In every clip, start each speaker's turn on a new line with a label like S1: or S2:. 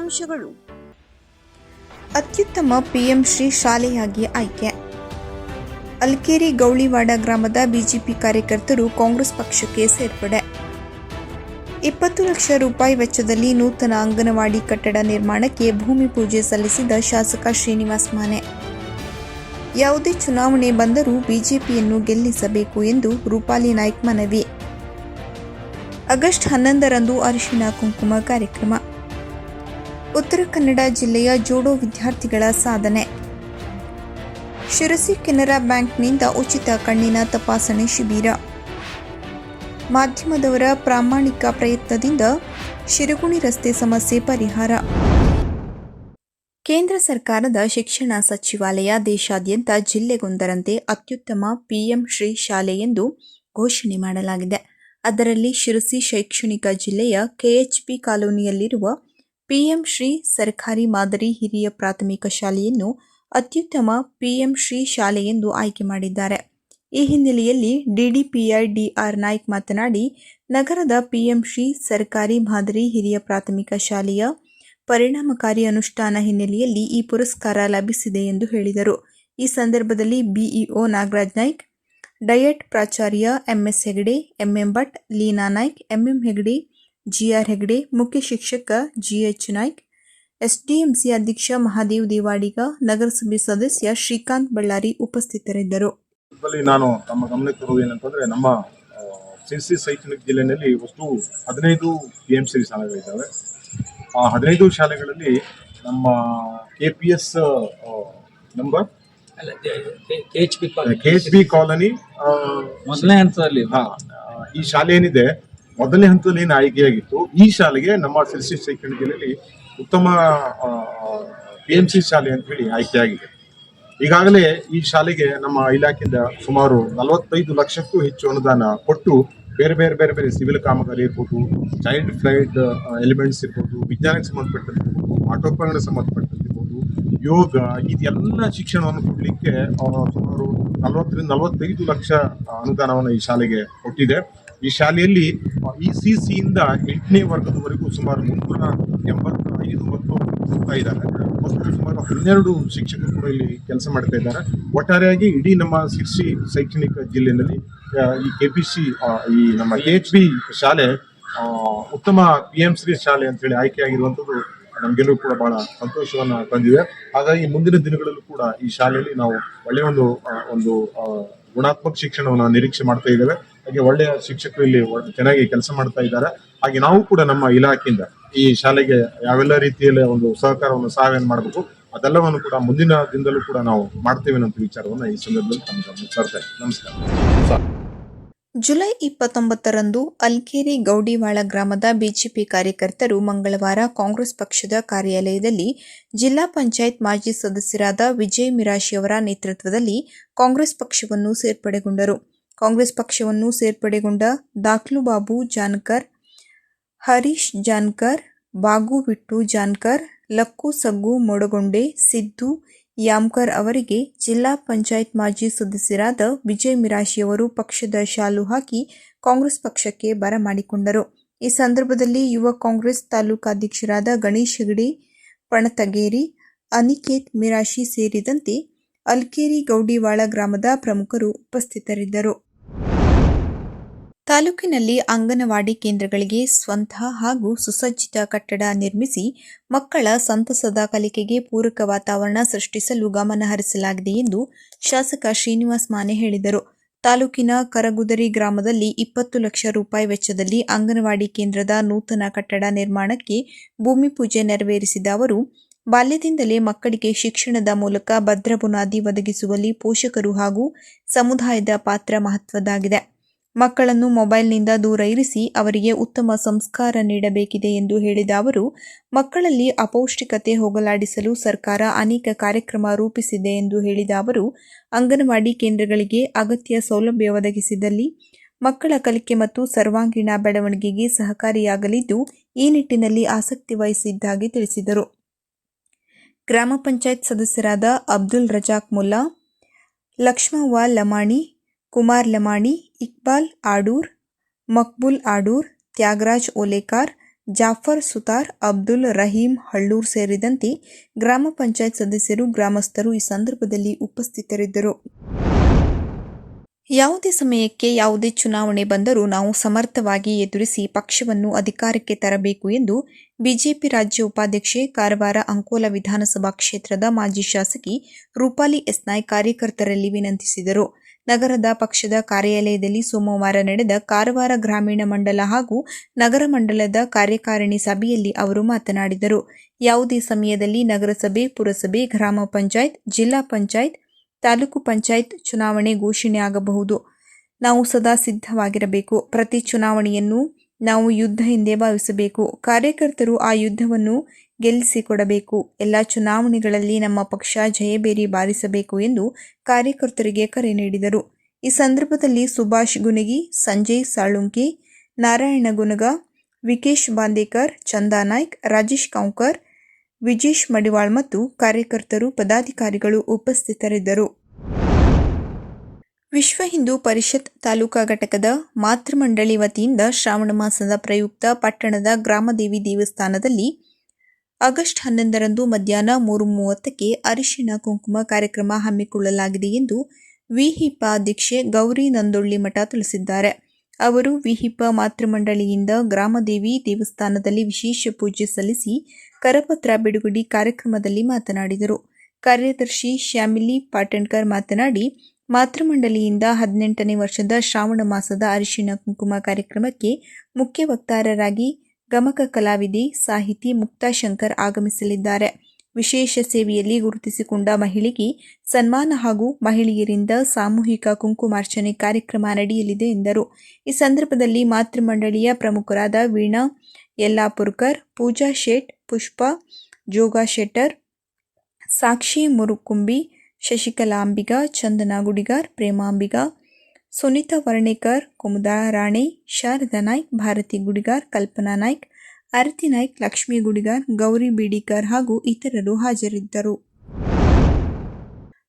S1: ಮುಖ್ಯಾಂಶಗಳು
S2: ಅತ್ಯುತ್ತಮ ಪಿಎಂ ಶ್ರೀ ಶಾಲೆಯಾಗಿ ಆಯ್ಕೆ. ಅಲ್ಕೇರಿ ಗೌಳಿವಾಡ ಗ್ರಾಮದ ಬಿಜೆಪಿ ಕಾರ್ಯಕರ್ತರು ಕಾಂಗ್ರೆಸ್ ಪಕ್ಷಕ್ಕೆ ಸೇರ್ಪಡೆ. ಇಪ್ಪತ್ತು ಲಕ್ಷ ರೂಪಾಯಿ ವೆಚ್ಚದಲ್ಲಿ ನೂತನ ಅಂಗನವಾಡಿ ಕಟ್ಟಡ ನಿರ್ಮಾಣಕ್ಕೆ ಭೂಮಿ ಪೂಜೆ ಸಲ್ಲಿಸಿದ ಶಾಸಕ ಶ್ರೀನಿವಾಸ್ ಮಾನೆ. ಯಾವುದೇ ಚುನಾವಣೆ ಬಂದರೂ ಬಿಜೆಪಿಯನ್ನು ಗೆಲ್ಲಿಸಬೇಕು ಎಂದು ರೂಪಾಲಿ ನಾಯ್ಕ್ ಮನವಿ. ಆಗಸ್ಟ್ ಹನ್ನೊಂದರಂದು ಅರಿಶಿನ ಕುಂಕುಮ ಕಾರ್ಯಕ್ರಮ. ಉತ್ತರ ಕನ್ನಡ ಜಿಲ್ಲೆಯ ಜೋಡೋ ವಿದ್ಯಾರ್ಥಿಗಳ ಸಾಧನೆ. ಶಿರಸಿ ಕೆನರಾ ಬ್ಯಾಂಕ್ನಿಂದ ಉಚಿತ ಕಣ್ಣಿನ ತಪಾಸಣೆ ಶಿಬಿರ. ಮಾಧ್ಯಮದವರ ಪ್ರಾಮಾಣಿಕ ಪ್ರಯತ್ನದಿಂದ ಶಿರಗುಣಿ ರಸ್ತೆ ಸಮಸ್ಯೆ ಪರಿಹಾರ. ಕೇಂದ್ರ ಸರ್ಕಾರದ ಶಿಕ್ಷಣ ಸಚಿವಾಲಯ ದೇಶಾದ್ಯಂತ ಜಿಲ್ಲೆಗೊಂದರಂತೆ ಅತ್ಯುತ್ತಮ ಪಿಎಂ ಶ್ರೀ ಶಾಲೆ ಎಂದು ಘೋಷಣೆ ಮಾಡಲಾಗಿದೆ. ಅದರಲ್ಲಿ ಶಿರಸಿ ಶೈಕ್ಷಣಿಕ ಜಿಲ್ಲೆಯ ಕೆಎಚ್ಪಿ ಕಾಲೋನಿಯಲ್ಲಿರುವ ಪಿಎಂ ಶ್ರೀ ಸರ್ಕಾರಿ ಮಾದರಿ ಹಿರಿಯ ಪ್ರಾಥಮಿಕ ಶಾಲೆಯನ್ನು ಅತ್ಯುತ್ತಮ ಪಿಎಂ ಶ್ರೀ ಶಾಲೆ ಎಂದು ಆಯ್ಕೆ ಮಾಡಿದ್ದಾರೆ. ಈ ಹಿನ್ನೆಲೆಯಲ್ಲಿ ಡಿಡಿಪಿಐ ಡಿಆರ್ ನಾಯ್ಕ್ ಮಾತನಾಡಿ, ನಗರದ ಪಿಎಂ ಶ್ರೀ ಸರ್ಕಾರಿ ಮಾದರಿ ಹಿರಿಯ ಪ್ರಾಥಮಿಕ ಶಾಲೆಯ ಪರಿಣಾಮಕಾರಿ ಅನುಷ್ಠಾನ ಹಿನ್ನೆಲೆಯಲ್ಲಿ ಈ ಪುರಸ್ಕಾರ ಲಭಿಸಿದೆ ಎಂದು ಹೇಳಿದರು. ಈ ಸಂದರ್ಭದಲ್ಲಿ ಬಿಇಒ ನಾಗರಾಜ್ ನಾಯ್ಕ್, ಡಯಟ್ ಪ್ರಾಚಾರ್ಯ MS Hegde MM Bhat, Leena Naik MM Hegde GR Hegde ಮುಖ್ಯ ಶಿಕ್ಷಕ ಜಿಎಚ್ ನಾಯ್ಕ್ ಎಸ್ಡಿಎಂಸಿ ಅಧ್ಯಕ್ಷ ಮಹಾದೇವ್ ದೇವಾಡಿಗ ನಗರಸಭೆ ಸದಸ್ಯ ಶ್ರೀಕಾಂತ್ ಬಳ್ಳಾರಿ ಉಪಸ್ಥಿತರಿದ್ದರು.
S3: ನಾನು ತಮ್ಮ ಗಮನಕ್ಕೆ ತರುವುದು ಏನಂತಂದ್ರೆ ನಮ್ಮ ಸಿರ್ಸಿ ಶೈಕ್ಷಣಿಕ ಜಿಲ್ಲೆಯಲ್ಲಿ ಒಟ್ಟು ಹದಿನೈದು ಪಿ ಎಂ ಸಿ ಶಾಲೆಗಳಿದ್ದಾವೆ ಆ ಹದಿನೈದು ಶಾಲೆಗಳಲ್ಲಿ ನಮ್ಮ K P S number
S4: K H P
S3: K H B colony
S4: ಮೊದಲನೇ ಹಂತದಲ್ಲಿ.
S3: ಹಾ, ಈ ಶಾಲೆ ಏನಿದೆ ಮೊದಲನೇ ಹಂತದಲ್ಲಿ ಏನು ಆಯ್ಕೆಯಾಗಿತ್ತು, ಈ ಶಾಲೆಗೆ ನಮ್ಮ ಸಿಲ್ಸಿ ಶೈಕ್ಷಣಿಕ ಜಿಲ್ಲೆಯಲ್ಲಿ ಉತ್ತಮ ಪಿ ಎಂ ಸಿ ಶಾಲೆ ಅಂತ ಹೇಳಿ ಆಯ್ಕೆಯಾಗಿದೆ. ಈಗಾಗಲೇ ಈ ಶಾಲೆಗೆ ನಮ್ಮ ಇಲಾಖೆಯಿಂದ ಸುಮಾರು ನಲವತ್ತೈದು ಲಕ್ಷಕ್ಕೂ ಹೆಚ್ಚು ಅನುದಾನ ಕೊಟ್ಟು ಬೇರೆ ಬೇರೆ ಬೇರೆ ಬೇರೆ ಸಿವಿಲ್ ಕಾಮಗಾರಿ ಇರ್ಬೋದು ಚೈಲ್ಡ್ ಫ್ಲೈಟ್ ಎಲಿಮೆಂಟ್ಸ್ ಇರ್ಬೋದು, ವಿಜ್ಞಾನಕ್ಕೆ ಸಂಬಂಧಪಟ್ಟಂತಿರ್ಬೋದು ಆಟೋಪಕರಣ ಸಂಬಂಧಪಟ್ಟಂತಿರ್ಬೋದು ಯೋಗ ಇದೆಲ್ಲ ಶಿಕ್ಷಣವನ್ನು ಕೊಡಲಿಕ್ಕೆ ಸುಮಾರು ನಲವತ್ತರಿಂದ ನಲವತ್ತೈದು ಲಕ್ಷ ಅನುದಾನವನ್ನು ಈ ಶಾಲೆಗೆ ಕೊಟ್ಟಿದೆ. ಈ ಶಾಲೆಯಲ್ಲಿ ಈ ಸಿ ಸಿಯಿಂದ ಎಂಟನೇ ವರ್ಗದವರೆಗೂ ಸುಮಾರು ಮುನ್ನೂರ ಎಂಬತ್ತೈದು ಮಕ್ಕಳು ಓದ್ತಾ ಇದ್ದಾರೆ ಮತ್ತು ಸುಮಾರು ಹನ್ನೆರಡು ಶಿಕ್ಷಕರು ಕೂಡ ಇಲ್ಲಿ ಕೆಲಸ ಮಾಡ್ತಾ ಇದ್ದಾರೆ. ಒಟ್ಟಾರೆಯಾಗಿ ಇಡೀ ನಮ್ಮ ಶಿರ್ಸಿ ಶೈಕ್ಷಣಿಕ ಜಿಲ್ಲೆಯಲ್ಲಿ ಈ ಕೆ ಪಿ ಸಿ ಈ ನಮ್ಮ ಎಚ್ ಬಿ ಶಾಲೆ ಉತ್ತಮ ಪಿ ಎಂ ಶ್ರೀ ಶಾಲೆ ಅಂತ ಹೇಳಿ ಆಯ್ಕೆಯಾಗಿರುವಂಥದ್ದು ನಮಗೆಲ್ಲರೂ ಕೂಡ ಬಹಳ ಸಂತೋಷವನ್ನು ತಂದಿದೆ. ಹಾಗಾಗಿ ಮುಂದಿನ ದಿನಗಳಲ್ಲೂ ಕೂಡ ಈ ಶಾಲೆಯಲ್ಲಿ ನಾವು ಒಳ್ಳೆಯ ಒಂದು ಒಂದು ಗುಣಾತ್ಮಕ ಶಿಕ್ಷಣವನ್ನು ನಿರೀಕ್ಷೆ ಮಾಡ್ತಾ ಇದ್ದೇವೆ. ಹಾಗೆ ಒಳ್ಳೆಯ ಶಿಕ್ಷಕರು ಇಲ್ಲಿ ಚೆನ್ನಾಗಿ ಕೆಲಸ ಮಾಡ್ತಾ ಇದ್ದಾರೆ. ಹಾಗೆ ನಾವು ಕೂಡ ನಮ್ಮ ಇಲಾಖೆಯಿಂದ ಈ ಶಾಲೆಗೆ ಯಾವೆಲ್ಲ ರೀತಿಯಲ್ಲಿ ಒಂದು ಸಹಕಾರವನ್ನು ಸಹಾಯವನ್ನು ಮಾಡಬೇಕು, ಅದೆಲ್ಲವನ್ನು ಕೂಡ ಮುಂದಿನ ದಿನದಲ್ಲೂ ಕೂಡ ನಾವು ಮಾಡ್ತೇವೆ ಅನ್ನೋ ವಿಚಾರವನ್ನು ಈ ಸಂದರ್ಭದಲ್ಲಿ ತಮ್ಮ ಗಮನಕ್ಕೆ ನಮಸ್ಕಾರ.
S2: ಜುಲೈ ಇಪ್ಪತ್ತೊಂಬತ್ತರಂದು ಅಲ್ಕೇರಿ ಗೌಡಿವಾಳ ಗ್ರಾಮದ ಬಿಜೆಪಿ ಕಾರ್ಯಕರ್ತರು ಮಂಗಳವಾರ ಕಾಂಗ್ರೆಸ್ ಪಕ್ಷದ ಕಾರ್ಯಾಲಯದಲ್ಲಿ ಜಿಲ್ಲಾ ಪಂಚಾಯತ್ ಮಾಜಿ ಸದಸ್ಯರಾದ ವಿಜಯ್ ಮಿರಾಶಿಯವರ ನೇತೃತ್ವದಲ್ಲಿ ಕಾಂಗ್ರೆಸ್ ಪಕ್ಷವನ್ನು ಸೇರ್ಪಡೆಗೊಂಡರು. ಕಾಂಗ್ರೆಸ್ ಪಕ್ಷವನ್ನು ಸೇರ್ಪಡೆಗೊಂಡ ದಾಖ್ಲುಬಾಬು ಜಾನ್ಕರ್, ಹರೀಶ್ ಜಾನ್ಕರ್, ಬಾಗು ಬಿಟ್ಟು ಜಾನ್ಕರ್, ಲಕ್ಕು ಸಗ್ಗು ಮೊಡಗೊಂಡೆ, ಸಿದ್ದು ಯಾಮ್ಕರ್ ಅವರಿಗೆ ಜಿಲ್ಲಾ ಪಂಚಾಯತ್ ಮಾಜಿ ಸದಸ್ಯರಾದ ವಿಜಯ್ ಮಿರಾಶಿಯವರು ಪಕ್ಷದ ಶಾಲು ಹಾಕಿ ಕಾಂಗ್ರೆಸ್ ಪಕ್ಷಕ್ಕೆ ಬರಮಾಡಿಕೊಂಡರು ಈ ಸಂದರ್ಭದಲ್ಲಿ ಯುವ ಕಾಂಗ್ರೆಸ್ ತಾಲೂಕಾಧ್ಯಕ್ಷರಾದ ಗಣೇಶ್ ಹೆಗಡೆ, ಪಣತಗೇರಿ, ಅನಿಕೇತ್ ಮಿರಾಶಿ ಸೇರಿದಂತೆ ಅಲ್ಕೇರಿ ಗೌಡಿವಾಳ ಗ್ರಾಮದ ಪ್ರಮುಖರು ಉಪಸ್ಥಿತರಿದ್ದರು. ತಾಲೂಕಿನಲ್ಲಿ ಅಂಗನವಾಡಿ ಕೇಂದ್ರಗಳಿಗೆ ಸ್ವಂತ ಹಾಗೂ ಸುಸಜ್ಜಿತ ಕಟ್ಟಡ ನಿರ್ಮಿಸಿ ಮಕ್ಕಳ ಸಂತಸದ ಕಲಿಕೆಗೆ ಪೂರಕ ವಾತಾವರಣ ಸೃಷ್ಟಿಸಲು ಗಮನ ಹರಿಸಲಾಗಿದೆ ಎಂದು ಶಾಸಕ ಶ್ರೀನಿವಾಸ್ ಮಾನೆ ಹೇಳಿದರು. ತಾಲೂಕಿನ ಕರಗುದರಿ ಗ್ರಾಮದಲ್ಲಿ ಇಪ್ಪತ್ತು ಲಕ್ಷ ರೂಪಾಯಿ ವೆಚ್ಚದಲ್ಲಿ ಅಂಗನವಾಡಿ ಕೇಂದ್ರದ ನೂತನ ಕಟ್ಟಡ ನಿರ್ಮಾಣಕ್ಕೆ ಭೂಮಿ ಪೂಜೆ ನೆರವೇರಿಸಿದ ಅವರು, ಬಾಲ್ಯದಿಂದಲೇ ಮಕ್ಕಳಿಗೆ ಶಿಕ್ಷಣದ ಮೂಲಕ ಭದ್ರ ಬುನಾದಿ ಒದಗಿಸುವಲ್ಲಿ ಪೋಷಕರು ಹಾಗೂ ಸಮುದಾಯದ ಪಾತ್ರ ಮಹತ್ವದ್ದಾಗಿದೆ. ಮಕ್ಕಳನ್ನು ಮೊಬೈಲ್ನಿಂದ ದೂರ ಇರಿಸಿ ಅವರಿಗೆ ಉತ್ತಮ ಸಂಸ್ಕಾರ ನೀಡಬೇಕಿದೆ ಎಂದು ಹೇಳಿದ ಅವರು, ಮಕ್ಕಳಲ್ಲಿ ಅಪೌಷ್ಟಿಕತೆ ಹೋಗಲಾಡಿಸಲು ಸರ್ಕಾರ ಅನೇಕ ಕಾರ್ಯಕ್ರಮ ರೂಪಿಸಿದೆ ಎಂದು ಹೇಳಿದ ಅವರು, ಅಂಗನವಾಡಿ ಕೇಂದ್ರಗಳಿಗೆ ಅಗತ್ಯ ಸೌಲಭ್ಯ ಒದಗಿಸಿದಲ್ಲಿ ಮಕ್ಕಳ ಕಲಿಕೆ ಮತ್ತು ಸರ್ವಾಂಗೀಣ ಬೆಳವಣಿಗೆಗೆ ಸಹಕಾರಿಯಾಗಲಿದ್ದು, ಈ ನಿಟ್ಟಿನಲ್ಲಿ ಆಸಕ್ತಿ ವಹಿಸಿದ್ದಾಗಿ ತಿಳಿಸಿದರು. ಗ್ರಾಮ ಪಂಚಾಯತ್ ಸದಸ್ಯರಾದ ಅಬ್ದುಲ್ ರಜಾಕ್ ಮುಲ್ಲಾ, ಲಕ್ಷ್ಮವ್ವ ಲಮಾಣಿ ಕುಮಾರ್ ಲಮಾಣಿ, ಇಕ್ಬಾಲ್ ಆಡೂರ್, ಮಕ್ಬುಲ್ ಆಡೂರ್, ತ್ಯಾಗರಾಜ್ ಓಲೇಕಾರ್, ಜಾಫರ್ ಸುತಾರ್, ಅಬ್ದುಲ್ ರಹೀಂ ಹಳ್ಳೂರ್ ಸೇರಿದಂತೆ ಗ್ರಾಮ ಪಂಚಾಯತ್ ಸದಸ್ಯರು, ಗ್ರಾಮಸ್ಥರು ಈ ಸಂದರ್ಭದಲ್ಲಿ ಉಪಸ್ಥಿತರಿದ್ದರು. ಯಾವುದೇ ಸಮಯಕ್ಕೆ ಯಾವುದೇ ಚುನಾವಣೆ ಬಂದರೂ ನಾವು ಸಮರ್ಥವಾಗಿ ಎದುರಿಸಿ ಪಕ್ಷವನ್ನು ಅಧಿಕಾರಕ್ಕೆ ತರಬೇಕು ಎಂದು ಬಿಜೆಪಿ ರಾಜ್ಯ ಉಪಾಧ್ಯಕ್ಷೆ ಕಾರವಾರ ಅಂಕೋಲ ವಿಧಾನಸಭಾ ಕ್ಷೇತ್ರದ ಮಾಜಿ ಶಾಸಕಿ ರೂಪಾಲಿ ಎಸ್ ನಾಯ್ಕ್ ಕಾರ್ಯಕರ್ತರಲ್ಲಿ ವಿನಂತಿಸಿದರು. ನಗರದ ಪಕ್ಷದ ಕಾರ್ಯಾಲಯದಲ್ಲಿ ಸೋಮವಾರ ನಡೆದ ಕಾರವಾರ ಗ್ರಾಮೀಣ ಮಂಡಲ ಹಾಗೂ ನಗರ ಮಂಡಲದ ಕಾರ್ಯಕಾರಿಣಿ ಸಭೆಯಲ್ಲಿ ಅವರು ಮಾತನಾಡಿದರು. ಯಾವುದೇ ಸಮಯದಲ್ಲಿ ನಗರಸಭೆ, ಪುರಸಭೆ, ಗ್ರಾಮ ಪಂಚಾಯತ್, ಜಿಲ್ಲಾ ಪಂಚಾಯತ್, ತಾಲೂಕು ಪಂಚಾಯತ್ ಚುನಾವಣೆ ಘೋಷಣೆ ಆಗಬಹುದು. ನಾವು ಸದಾ ಸಿದ್ಧವಾಗಿರಬೇಕು. ಪ್ರತಿ ಚುನಾವಣೆಯನ್ನು ನಾವು ಯುದ್ಧ ಎಂದೇ ಭಾವಿಸಬೇಕು. ಕಾರ್ಯಕರ್ತರು ಆ ಯುದ್ಧವನ್ನು ಗೆಲ್ಲಿಸಿಕೊಡಬೇಕು. ಎಲ್ಲ ಚುನಾವಣೆಗಳಲ್ಲಿ ನಮ್ಮ ಪಕ್ಷ ಜಯಬೇರಿ ಬಾರಿಸಬೇಕು ಎಂದು ಕಾರ್ಯಕರ್ತರಿಗೆ ಕರೆ ನೀಡಿದರು. ಈ ಸಂದರ್ಭದಲ್ಲಿ ಸುಭಾಷ್ ಗುನಗಿ, ಸಂಜಯ್ ಸಾಳುಂಕಿ, ನಾರಾಯಣ ಗುನಗ, ವಿಕೇಶ್ ಬಾಂದೇಕರ್, ಚಂದಾ ನಾಯ್ಕ್, ರಾಜೇಶ್ ಕೌಂಕರ್, ವಿಜೇಶ್ ಮಡಿವಾಳ್ ಮತ್ತು ಕಾರ್ಯಕರ್ತರು ಪದಾಧಿಕಾರಿಗಳು ಉಪಸ್ಥಿತರಿದ್ದರು. ವಿಶ್ವ ಹಿಂದೂ ಪರಿಷತ್ ತಾಲೂಕಾ ಘಟಕದ ಮಾತೃಮಂಡಳಿ ವತಿಯಿಂದ ಶ್ರಾವಣ ಮಾಸದ ಪ್ರಯುಕ್ತ ಪಟ್ಟಣದ ಗ್ರಾಮದೇವಿ ದೇವಸ್ಥಾನದಲ್ಲಿ ಆಗಸ್ಟ್ ಹನ್ನೊಂದರಂದು ಮಧ್ಯಾಹ್ನ ಮೂರು ಮೂವತ್ತಕ್ಕೆ ಅರಿಶಿಣ ಕುಂಕುಮ ಕಾರ್ಯಕ್ರಮ ಹಮ್ಮಿಕೊಳ್ಳಲಾಗಿದೆ ಎಂದು ವಿಹಿಪ ಅಧ್ಯಕ್ಷೆ ಗೌರಿ ನಂದೊಳ್ಳಿ ಮಠ ತಿಳಿಸಿದ್ದಾರೆ. ಅವರು ವಿಹಿಪ ಮಾತೃಮಂಡಳಿಯಿಂದ ಗ್ರಾಮದೇವಿ ದೇವಸ್ಥಾನದಲ್ಲಿ ವಿಶೇಷ ಪೂಜೆ ಸಲ್ಲಿಸಿ ಕರಪತ್ರ ಬಿಡುಗಡೆ ಕಾರ್ಯಕ್ರಮದಲ್ಲಿ ಮಾತನಾಡಿದರು. ಕಾರ್ಯದರ್ಶಿ ಶ್ಯಾಮಿಲಿ ಪಾಟಣ್ಕರ್ ಮಾತನಾಡಿ, ಮಾತೃಮಂಡಳಿಯಿಂದ ಹದಿನೆಂಟನೇ ವರ್ಷದ ಶ್ರಾವಣ ಮಾಸದ ಅರಿಶಿಣ ಕುಂಕುಮ ಕಾರ್ಯಕ್ರಮಕ್ಕೆ ಮುಖ್ಯ ವಕ್ತಾರರಾಗಿ ಗಮಕ ಕಲಾವಿದಿ ಸಾಹಿತಿ ಮುಕ್ತಾ ಶಂಕರ್ ಆಗಮಿಸಲಿದ್ದಾರೆ. ವಿಶೇಷ ಸೇವೆಯಲ್ಲಿ ಗುರುತಿಸಿಕೊಂಡ ಮಹಿಳೆಗೆ ಸನ್ಮಾನ ಹಾಗೂ ಮಹಿಳೆಯರಿಂದ ಸಾಮೂಹಿಕ ಕುಂಕುಮಾರ್ಚನೆ ಕಾರ್ಯಕ್ರಮ ನಡೆಯಲಿದೆ ಎಂದರು. ಈ ಸಂದರ್ಭದಲ್ಲಿ ಮಾತೃಮಂಡಳಿಯ ಪ್ರಮುಖರಾದ ವೀಣಾ ಯಲ್ಲಾಪುರ್ಕರ್, ಪೂಜಾ ಶೇಟ್, ಪುಷ್ಪ ಜೋಗಾ ಶೆಟ್ಟರ್, ಸಾಕ್ಷಿ ಮುರುಕುಂಬಿ ಶಶಿಕಲಾಂಬಿಗ ಚಂದನಾ ಗುಡಿಗಾರ್ ಪ್ರೇಮಾಂಬಿಗ ಸುನೀತಾ ವರ್ಣೇಕರ್, ಕುಮುದಾ ರಾಣೆ, ಶಾರದಾ ನಾಯ್ಕ್, ಭಾರತಿ ಗುಡಿಗಾರ್, ಕಲ್ಪನಾ ನಾಯ್ಕ್, ಆರತಿ ನಾಯ್ಕ್, ಲಕ್ಷ್ಮೀ ಗುಡಿಗಾರ್, ಗೌರಿ ಬೀಡಿಕರ್ ಹಾಗೂ ಇತರರು ಹಾಜರಿದ್ದರು.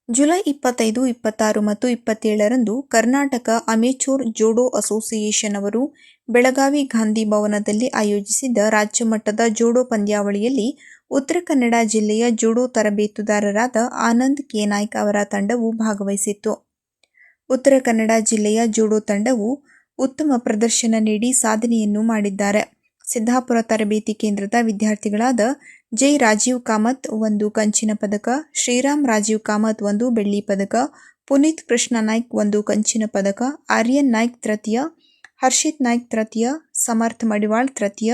S2: ಜುಲೈ ಇಪ್ಪತ್ತೈದು, ಇಪ್ಪತ್ತಾರು ಮತ್ತು ಇಪ್ಪತ್ತೇಳರಂದು ಕರ್ನಾಟಕ ಅಮೆಚೂರ್ ಜೋಡೋ ಅಸೋಸಿಯೇಷನ್ ಅವರು ಬೆಳಗಾವಿ ಗಾಂಧಿ ಭವನದಲ್ಲಿ ಆಯೋಜಿಸಿದ್ದ ರಾಜ್ಯಮಟ್ಟದ ಜೋಡೋ ಪಂದ್ಯಾವಳಿಯಲ್ಲಿ ಉತ್ತರ ಕನ್ನಡ ಜಿಲ್ಲೆಯ ಜೋಡೋ ತರಬೇತುದಾರರಾದ ಆನಂದ್ ಕೆ ನಾಯ್ಕ್ ಅವರ ತಂಡವು ಭಾಗವಹಿಸಿತ್ತು. ಉತ್ತರ ಕನ್ನಡ ಜಿಲ್ಲೆಯ ಜೂಡೋ ತಂಡವು ಉತ್ತಮ ಪ್ರದರ್ಶನ ನೀಡಿ ಸಾಧನೆಯನ್ನು ಮಾಡಿದ್ದಾರೆ. ಸಿದ್ದಾಪುರ ತರಬೇತಿ ಕೇಂದ್ರದ ವಿದ್ಯಾರ್ಥಿಗಳಾದ ಜೈ ರಾಜೀವ್ ಕಾಮತ್ ಒಂದು ಕಂಚಿನ ಪದಕ, ಶ್ರೀರಾಮ್ ರಾಜೀವ್ ಕಾಮತ್ ಒಂದು ಬೆಳ್ಳಿ ಪದಕ, ಪುನೀತ್ ಕೃಷ್ಣ ನಾಯ್ಕ್ ಒಂದು ಕಂಚಿನ ಪದಕ, ಆರ್ಯನ್ ನಾಯ್ಕ್ ತೃತೀಯ, ಹರ್ಷಿತ್ ನಾಯ್ಕ್ ತೃತೀಯ, ಸಮರ್ಥ್ ಮಡಿವಾಳ್ ತೃತೀಯ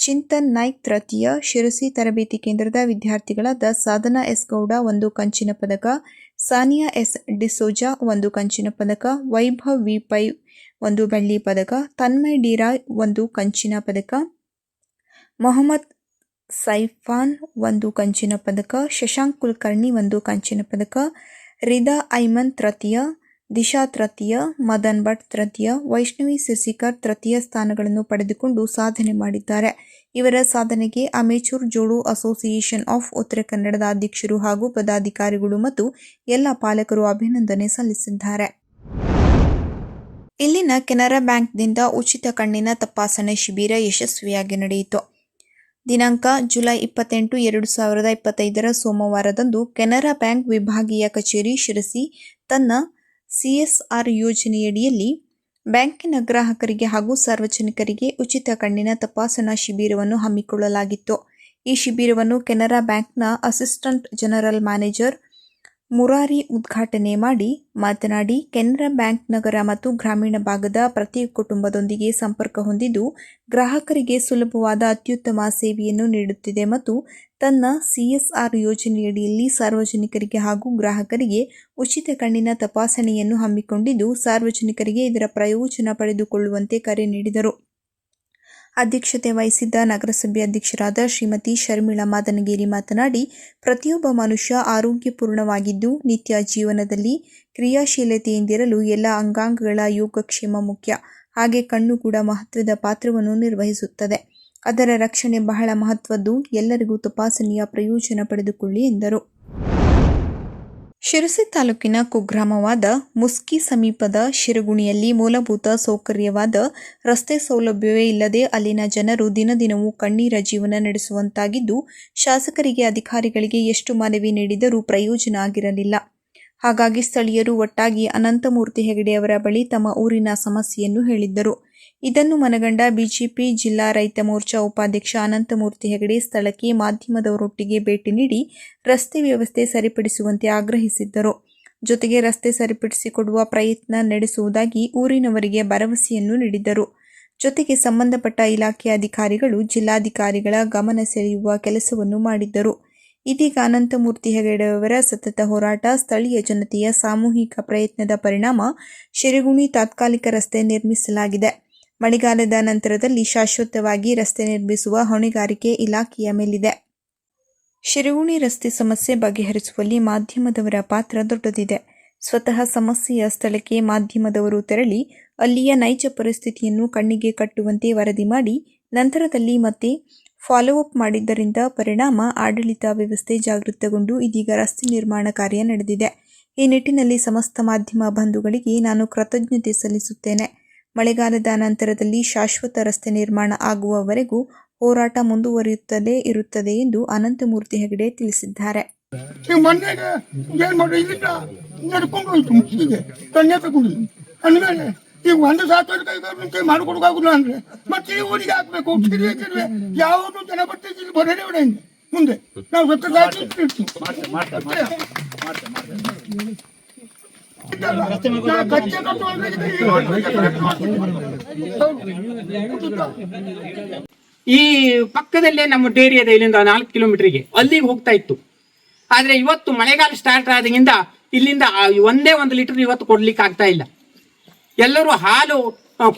S2: ಚಿಂತನ್ ನಾಯ್ಕ್ ತೃತೀಯ ಶಿರಸಿ ತರಬೇತಿ ಕೇಂದ್ರದ ವಿದ್ಯಾರ್ಥಿಗಳಾದ ಸಾಧನಾ ಎಸ್ ಗೌಡ ಒಂದು ಕಂಚಿನ ಪದಕ, ಸಾನಿಯಾ ಎಸ್ ಡಿಸೋಜಾ ಒಂದು ಕಂಚಿನ ಪದಕ, ವೈಭವ್ ವಿ ಪೈ ಒಂದು ಬೆಳ್ಳಿ ಪದಕ, ತನ್ಮಯ್ ಡಿರಾಯ್ ಒಂದು ಕಂಚಿನ ಪದಕ, ಮೊಹಮ್ಮದ್ ಸೈಫಾನ್ ಒಂದು ಕಂಚಿನ ಪದಕ, ಶಶಾಂಕ್ ಕುಲಕರ್ಣಿ ಒಂದು ಕಂಚಿನ ಪದಕ, ರಿದಾ ಐಮನ್ ತೃತೀಯ ದಿಶಾ ತೃತೀಯ, ಮದನ್ ಭಟ್ ತೃತೀಯ, ವೈಷ್ಣವಿ ಸಿರ್ಸಿಕರ್ ತೃತೀಯ ಸ್ಥಾನಗಳನ್ನು ಪಡೆದುಕೊಂಡು ಸಾಧನೆ ಮಾಡಿದ್ದಾರೆ. ಇವರ ಸಾಧನೆಗೆ ಅಮೇಚೂರ್ ಜೋಡೋ ಅಸೋಸಿಯೇಷನ್ ಆಫ್ ಉತ್ತರ ಕನ್ನಡದ ಅಧ್ಯಕ್ಷರು ಹಾಗೂ ಪದಾಧಿಕಾರಿಗಳು ಮತ್ತು ಎಲ್ಲ ಪಾಲಕರು ಅಭಿನಂದನೆ ಸಲ್ಲಿಸಿದ್ದಾರೆ. ಇಲ್ಲಿನ ಕೆನರಾ ಬ್ಯಾಂಕ್ನಿಂದ ಉಚಿತ ಕಣ್ಣಿನ ತಪಾಸಣೆ ಶಿಬಿರ ಯಶಸ್ವಿಯಾಗಿ ನಡೆಯಿತು. ದಿನಾಂಕ ಜುಲೈ ಇಪ್ಪತ್ತೆಂಟು, ಎರಡು ಸಾವಿರದ ಇಪ್ಪತ್ತೈದರ ಸೋಮವಾರದಂದು ಕೆನರಾ ಬ್ಯಾಂಕ್ ವಿಭಾಗೀಯ ಕಚೇರಿ ಶಿರಸಿ ತನ್ನ ಸಿಎಸ್ಆರ್ ಯೋಜನೆಯಡಿಯಲ್ಲಿ ಬ್ಯಾಂಕಿನ ಗ್ರಾಹಕರಿಗೆ ಹಾಗೂ ಸಾರ್ವಜನಿಕರಿಗೆ ಉಚಿತ ಕಣ್ಣಿನ ತಪಾಸಣಾ ಶಿಬಿರವನ್ನು ಹಮ್ಮಿಕೊಳ್ಳಲಾಗಿತ್ತು. ಈ ಶಿಬಿರವನ್ನು ಕೆನರಾ ಬ್ಯಾಂಕ್ನ ಅಸಿಸ್ಟೆಂಟ್ ಜನರಲ್ ಮ್ಯಾನೇಜರ್ ಮುರಾರಿ ಉದ್ಘಾಟನೆ ಮಾಡಿ ಮಾತನಾಡಿ, ಕೆನರಾ ಬ್ಯಾಂಕ್ ನಗರ ಮತ್ತು ಗ್ರಾಮೀಣ ಭಾಗದ ಪ್ರತಿ ಕುಟುಂಬದೊಂದಿಗೆ ಸಂಪರ್ಕ ಹೊಂದಿದ್ದು, ಗ್ರಾಹಕರಿಗೆ ಸುಲಭವಾದ ಅತ್ಯುತ್ತಮ ಸೇವೆಯನ್ನು ನೀಡುತ್ತಿದೆ ಮತ್ತು ತನ್ನ ಸಿಎಸ್ಆರ್ ಯೋಜನೆಯಡಿಯಲ್ಲಿ ಸಾರ್ವಜನಿಕರಿಗೆ ಹಾಗೂ ಗ್ರಾಹಕರಿಗೆ ಉಚಿತ ಕಣ್ಣಿನ ತಪಾಸಣೆಯನ್ನು ಹಮ್ಮಿಕೊಂಡಿದ್ದು, ಸಾರ್ವಜನಿಕರಿಗೆ ಇದರ ಪ್ರಯೋಜನ ಪಡೆದುಕೊಳ್ಳುವಂತೆ ಕರೆ ನೀಡಿದರು. ಅಧ್ಯಕ್ಷತೆ ವಹಿಸಿದ್ದ ನಗರಸಭೆ ಅಧ್ಯಕ್ಷರಾದ ಶ್ರೀಮತಿ ಶರ್ಮಿಳಾ ಮಾದನಗೇರಿ ಮಾತನಾಡಿ, ಪ್ರತಿಯೊಬ್ಬ ಮನುಷ್ಯ ಆರೋಗ್ಯಪೂರ್ಣವಾಗಿದ್ದು, ನಿತ್ಯ ಜೀವನದಲ್ಲಿ ಕ್ರಿಯಾಶೀಲತೆಯಿಂದಿರಲು ಎಲ್ಲ ಅಂಗಾಂಗಗಳ ಯೋಗಕ್ಷೇಮ ಮುಖ್ಯ. ಹಾಗೆ ಕಣ್ಣು ಕೂಡ ಮಹತ್ವದ ಪಾತ್ರವನ್ನು ನಿರ್ವಹಿಸುತ್ತದೆ. ಅದರ ರಕ್ಷಣೆ ಬಹಳ ಮಹತ್ವದ್ದು. ಎಲ್ಲರಿಗೂ ತಪಾಸಣೆಯ ಪ್ರಯೋಜನ ಪಡೆದುಕೊಳ್ಳಿ ಎಂದರು. ಶಿರಸಿ ತಾಲೂಕಿನ ಕುಗ್ರಾಮವಾದ ಮುಸ್ಕಿ ಸಮೀಪದ ಶಿರಗುಣಿಯಲ್ಲಿ ಮೂಲಭೂತ ಸೌಕರ್ಯವಾದ ರಸ್ತೆ ಸೌಲಭ್ಯವೇ ಇಲ್ಲದೆ ಅಲ್ಲಿನ ಜನರು ದಿನದಿನವೂ ಕಣ್ಣೀರ ಜೀವನ ನಡೆಸುವಂತಾಗಿದ್ದು, ಶಾಸಕರಿಗೆ, ಅಧಿಕಾರಿಗಳಿಗೆ ಎಷ್ಟು ಮನವಿ ನೀಡಿದರೂ ಪ್ರಯೋಜನ ಆಗಿರಲಿಲ್ಲ. ಹಾಗಾಗಿ ಸ್ಥಳೀಯರು ಒಟ್ಟಾಗಿ ಅನಂತಮೂರ್ತಿ ಹೆಗಡೆಯವರ ಬಳಿ ತಮ್ಮ ಊರಿನ ಸಮಸ್ಯೆಯನ್ನು ಹೇಳಿದ್ದರು. ಇದನ್ನು ಮನಗಂಡ ಬಿಜೆಪಿ ಜಿಲ್ಲಾ ರೈತ ಮೋರ್ಚಾ ಉಪಾಧ್ಯಕ್ಷ ಅನಂತಮೂರ್ತಿ ಹೆಗಡೆ ಸ್ಥಳಕ್ಕೆ ಮಾಧ್ಯಮದವರೊಟ್ಟಿಗೆ ಭೇಟಿ ನೀಡಿ ರಸ್ತೆ ವ್ಯವಸ್ಥೆ ಸರಿಪಡಿಸುವಂತೆ ಆಗ್ರಹಿಸಿದ್ದರು. ಜೊತೆಗೆ ರಸ್ತೆ ಸರಿಪಡಿಸಿಕೊಡುವ ಪ್ರಯತ್ನ ನಡೆಸುವುದಾಗಿ ಊರಿನವರಿಗೆ ಭರವಸೆಯನ್ನು ನೀಡಿದ್ದರು. ಜೊತೆಗೆ ಸಂಬಂಧಪಟ್ಟ ಇಲಾಖೆ ಅಧಿಕಾರಿಗಳು ಜಿಲ್ಲಾಧಿಕಾರಿಗಳ ಗಮನ ಸೆಳೆಯುವ ಕೆಲಸವನ್ನು ಮಾಡಿದ್ದರು. ಇದೀಗ ಅನಂತಮೂರ್ತಿ ಹೆಗಡೆಯವರ ಸತತ ಹೋರಾಟ ಸ್ಥಳೀಯ ಜನತೆಯ ಸಾಮೂಹಿಕ ಪ್ರಯತ್ನದ ಪರಿಣಾಮ ಶಿರಗುಣಿ ತಾತ್ಕಾಲಿಕ ರಸ್ತೆ ನಿರ್ಮಿಸಲಾಗಿದೆ. ಮಳೆಗಾಲದ ನಂತರದಲ್ಲಿ ಶಾಶ್ವತವಾಗಿ ರಸ್ತೆ ನಿರ್ಮಿಸುವ ಹೊಣೆಗಾರಿಕೆ ಇಲಾಖೆಯ ಮೇಲಿದೆ. ಶಿರಗುಣಿ ರಸ್ತೆ ಸಮಸ್ಯೆ ಬಗೆಹರಿಸುವಲ್ಲಿ ಮಾಧ್ಯಮದವರ ಪಾತ್ರ ದೊಡ್ಡದಿದೆ. ಸ್ವತಃ ಸಮಸ್ಯೆಯ ಸ್ಥಳಕ್ಕೆ ಮಾಧ್ಯಮದವರು ತೆರಳಿ, ಅಲ್ಲಿಯ ನೈಜ ಪರಿಸ್ಥಿತಿಯನ್ನು ಕಣ್ಣಿಗೆ ಕಟ್ಟುವಂತೆ ವರದಿ ಮಾಡಿ, ನಂತರದಲ್ಲಿ ಮತ್ತೆ ಫಾಲೋ ಅಪ್ ಮಾಡಿದ್ದರಿಂದ ಪರಿಣಾಮ ಆಡಳಿತ ವ್ಯವಸ್ಥೆ ಜಾಗೃತಗೊಂಡು ಇದೀಗ ರಸ್ತೆ ನಿರ್ಮಾಣ ಕಾರ್ಯ ನಡೆದಿದೆ. ಈ ನಿಟ್ಟಿನಲ್ಲಿ ಸಮಸ್ತ ಮಾಧ್ಯಮ ಬಂಧುಗಳಿಗೆ ನಾನು ಕೃತಜ್ಞತೆ ಸಲ್ಲಿಸುತ್ತೇನೆ. ಮಳೆಗಾಲದ ನಂತರದಲ್ಲಿ ಶಾಶ್ವತ ರಸ್ತೆ ನಿರ್ಮಾಣ ಆಗುವವರೆಗೂ ಹೋರಾಟ ಮುಂದುವರಿಯುತ್ತಲೇ ಇರುತ್ತದೆ ಎಂದು ಅನಂತಮೂರ್ತಿ ಹೆಗಡೆ ತಿಳಿಸಿದ್ದಾರೆ.
S5: ಈಗ ಒಂದು ಸಾವಿರ ಕೈಗಾರಿಕೆ ಮಾಡಿಕೊಡೋಕಾಗುಲ್ಲ ಅಂದ್ರೆ ಮತ್ತೆ ಈ ಊರಿಗೆ ಹಾಕ್ಬೇಕು ತಿರುವೆ ಯಾವುದು ಜನ ಬರ್ತೀವಿ ಇಲ್ಲಿ ಬರೋದೇ ಬೇಡ ಇನ್ನು ಮುಂದೆ. ನಾವು ಸತ್ತ ಸಾಕಿ
S6: ಈ ಪಕ್ಕದಲ್ಲೇ ನಮ್ಮ ಡೇರಿ ಇದೆ ಇಲ್ಲಿಂದ ನಾಲ್ಕು ಕಿಲೋಮೀಟರ್ಗೆ ಅಲ್ಲಿಗೆ ಹೋಗ್ತಾ ಇತ್ತು. ಆದ್ರೆ ಇವತ್ತು ಮಳೆಗಾಲ ಸ್ಟಾರ್ಟ್ ಆದಾಗಿಂದ ಇಲ್ಲಿಂದ ಒಂದೇ ಒಂದು ಲೀಟರ್ ಇವತ್ತು ಕೊಡ್ಲಿಕ್ಕೆ ಆಗ್ತಾ ಇಲ್ಲ. ಎಲ್ಲರೂ ಹಾಲು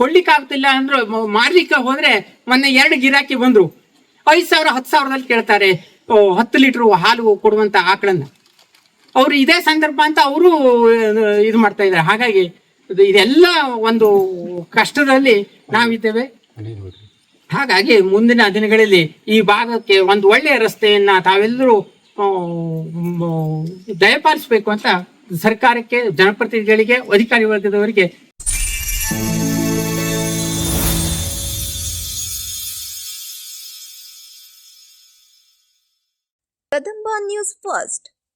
S6: ಕೊಡ್ಲಿಕ್ಕೆ ಆಗ್ತಿಲ್ಲ ಅಂದ್ರೆ ಮಾರ್ಲಿಕ್ಕೆ ಹೋದ್ರೆ ಮೊನ್ನೆ ಎರಡು ಗಿರಾಕಿ ಬಂದ್ರು. ಐದು ಸಾವಿರ, ಹತ್ತು ಸಾವಿರದಲ್ಲಿ ಕೇಳ್ತಾರೆ ಹತ್ತು ಲೀಟರ್ ಹಾಲು ಕೊಡುವಂತ ಆಕಳನ್ನ. ಅವರು ಇದೇ ಸಂದರ್ಭ ಅಂತ ಅವರು ಇದು ಮಾಡ್ತಾ ಇದ್ದಾರೆ. ಹಾಗಾಗಿ ಇದು- ಇದೆಲ್ಲ ಒಂದು ಕಷ್ಟದಲ್ಲಿ ನಾವಿದ್ದೇವೆ. ಹಾಗಾಗಿ ಮುಂದಿನ ದಿನಗಳಲ್ಲಿ ಈ ಭಾಗಕ್ಕೆ ಒಂದು ಒಳ್ಳೆಯ ರಸ್ತೆಯನ್ನ ತಾವೆಲ್ಲರೂ ದಯಪಾಲಿಸಬೇಕು ಅಂತ ಸರ್ಕಾರಕ್ಕೆ, ಜನಪ್ರತಿನಿಧಿಗಳಿಗೆ, ಅಧಿಕಾರಿ ವರ್ಗದವರಿಗೆ
S1: ಕದಂಬ ನ್ಯೂಸ್ ಫಸ್ಟ್